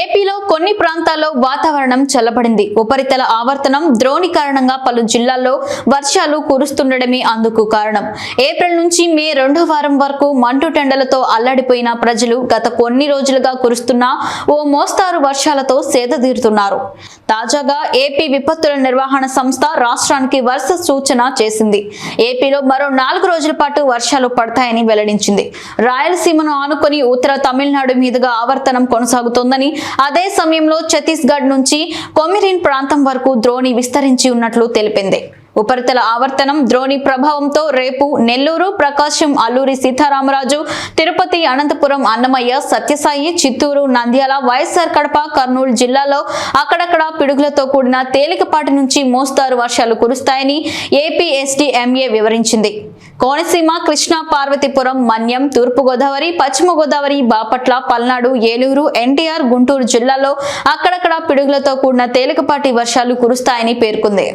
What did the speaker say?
ఏపీలో కొన్ని ప్రాంతాల్లో వాతావరణం చల్లబడింది. ఉపరితల ఆవర్తనం ద్రోణి కారణంగా పలు జిల్లాల్లో వర్షాలు కురుస్తుండడమే అందుకు కారణం. ఏప్రిల్ నుంచి మే రెండో వారం వరకు మండుటెండలతో అల్లాడిపోయిన ప్రజలు గత కొన్ని రోజులుగా కురుస్తున్న ఓ మోస్తారు వర్షాలతో సేదతీరుతున్నారు తాజాగా ఏపీ విపత్తుల నిర్వహణ సంస్థ రాష్ట్రానికి వరుస సూచన చేసింది. ఏపీలో మరో నాలుగు రోజుల పాటు వర్షాలు పడతాయని వెల్లడించింది. రాయలసీమను ఆనుకొని ఉత్తర తమిళనాడు మీదుగా ఆవర్తనం కొనసాగుతోందని అదే సమయంలో ఛత్తీస్గఢ్ నుంచి కొమిరిన్ ప్రాంతం వరకు ద్రోణి విస్తరించి ఉన్నట్లు తెలిపింది. ఉపరితల ఆవర్తనం ద్రోణి ప్రభావంతో రేపు నెల్లూరు ప్రకాశం అల్లూరి సీతారామరాజు తిరుపతి అనంతపురం అన్నమయ్య సత్యసాయి చిత్తూరు నంద్యాల వైఎస్ఆర్ కడప కర్నూలు జిల్లాలో అక్కడక్కడ పిడుగులతో కూడిన తేలికపాటి నుంచి మోస్తారు వర్షాలు కురుస్తాయని ఏపీఎస్డీఎంఏ వివరించింది. కోనసీమ కృష్ణా పార్వతీపురం మన్యం తూర్పు గోదావరి పశ్చిమ గోదావరి బాపట్ల పల్నాడు ఏలూరు ఎన్టీఆర్ గుంటూరు జిల్లాలో అక్కడక్కడ పిడుగులతో కూడిన తేలికపాటి వర్షాలు కురుస్తాయని పేర్కొంది.